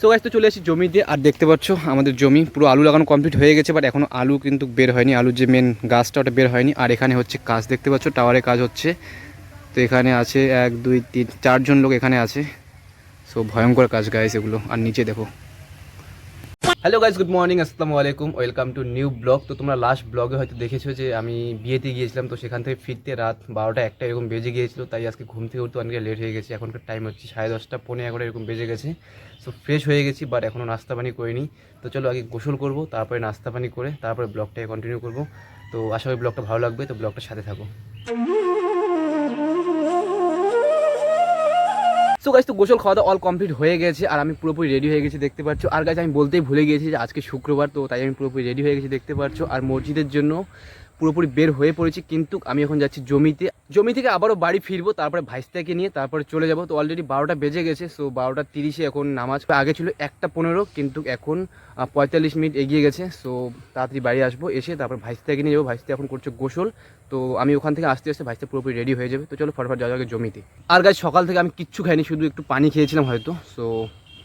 So গাছ তো চলে আসি জমিতে আর দেখতে পাচ্ছ, আমাদের জমি পুরো আলু লাগানো কমপ্লিট হয়ে গেছে বাট এখনও আলু কিন্তু বের হয়নি। আলু যে মেন গাছটা, ওটা বের হয়নি। আর এখানে হচ্ছে কাজ, দেখতে পাচ্ছ, টাওয়ারে কাজ হচ্ছে। তো এখানে আছে এক, দুই, তিন, চারজন লোক এখানে আছে। সো ভয়ঙ্কর কাজ গাইস এগুলো। আর নিচে দেখো হ্যালো গাইজ গুড মর্নিং আসসালামু আলাইকুম ওয়েলকাম টু নিউ ব্লগ তো তোমরা লাস্ট ব্লগে হয়তো দেখেছ যে আমি বিয়েতে গিয়েছিলাম, তো সেখান থেকে ফিরতে রাত বারোটা একটা এরকম বেজে গিয়েছিল, তাই আজকে ঘুম থেকে উঠতে অনেক লেট হয়ে গেছে। এখনকার টাইম হচ্ছে সাড়ে দশটা পনেরো এগারো এরকম বেজে গেছে। সো ফ্রেশ হয়ে গেছি বাট এখনও নাস্তা পানি করিনি। তো চলো আগে গোসল করব, তারপরে নাস্তা পানি করে, তারপরে ব্লগটাকে কন্টিনিউ করব। তো আশা করি ব্লগটা ভালো লাগবে, তো ব্লগটার সাথে থাকো। সো গাছ তো গোসল খাওয়া দাওয়া অল কমপ্লিট হয়ে গেছে, আর আমি পুরোপুরি রেডি হয়ে গেছি, দেখতে পাচ্ছ। আর গাছ আমি বলতেই ভুলে গিয়েছি যে আজকে শুক্রবার, তো তাই আমি পুরোপুরি রেডি হয়ে গেছি, দেখতে পাচ্ছ। আর মসজিদের জন্য পুরোপুরি বের হয়ে পড়েছি, কিন্তু আমি এখন যাচ্ছি জমিতে। জমি থেকে আবারও বাড়ি ফিরবো, তারপরে ভাইস্তাকে নিয়ে তারপরে চলে যাব। তো অলরেডি বারোটা বেজে গেছে সো বারোটা তিরিশে এখন নামাজ। আগে ছিল একটা পনেরো, কিন্তু এখন পঁয়তাল্লিশ মিনিট এগিয়ে গেছে সো তাড়াতাড়ি বাড়ি আসব, এসে তারপর ভাইস্তাকে নিয়ে যাব। ভাইস্তা এখন করছে গোসল, তো আমি ওখান থেকে আসতে আসতে ভাইস্তা পুরোপুরি রেডি হয়ে যাবে। তো চলো ফটাফট যাওয়া যাবে জমিতে। আর গাছ সকাল থেকে আমি কিচ্ছু খাইনি, শুধু একটু পানি খেয়েছিলাম হয়তো সো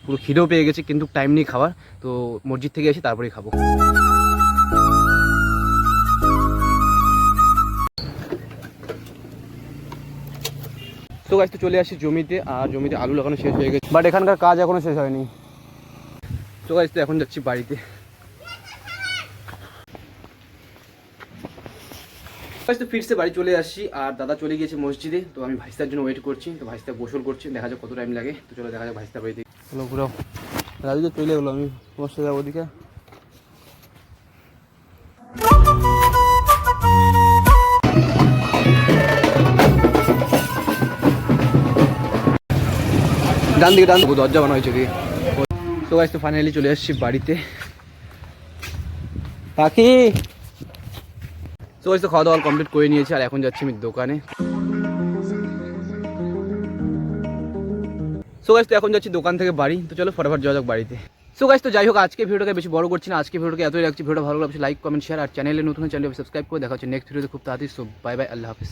পুরো খিদেও পেয়ে গেছে, কিন্তু টাইম নেই খাওয়ার, তো মসজিদ থেকে এসে তারপরেই খাব। তো গাছ তো চলে আসি জমিতে, আর জমিতে আলু লাগানো শেষ হয়ে গেছে। বাট এখানকার কাজ এখনও শেষ হয়নি। তো গাছ তো এখন যাচ্ছি বাড়িতে। তো ফিরছে বাড়ি, চলে আসছি আর দাদা চলে গিয়েছে মসজিদে। তো আমি ভাইস্তার জন্য ওয়েট করছি, তো ভাইস্তা গোসল করছি, দেখা যাক কত টাইম লাগে। তো চলো দেখা যাক ভাইস্তা বাড়িতে। চলো ঘুরাও। রাজু তো চলে গেলো আমি তোমার সাথে যাব ওদিকে। ডান দিকে ডান দরজা বানা হয়েছে দিয়ে তো গাছ তো ফাইনালি চলে আসছি বাড়িতে। পাখি! তো গাছ তো খাওয়া দাওয়া কমপ্লিট করে নিয়েছি আর এখন যাচ্ছি আমি দোকানে। সো গাছ তো এখন যাচ্ছি দোকান থেকে বাড়ি। তো চলো ফটাফট যাওয়া যাক বাড়িতে। সো গাছ তো যাই হোক আজকে ভিডিওটাকে বেশি বড় করছি না। আজকে ভিডিওটাকে এতই রাখছি ভিডিও ভালো লাগছে লাইক কমেন্ট শেয়ার আর চ্যানেলে নতুন চ্যানেলটি সাবস্ক্রাইব করে দেখা হচ্ছে নেক্সট ভিডিওতে খুব তাড়াতাড়ি। সো বাই বাই আল্লাহ হাফিজ।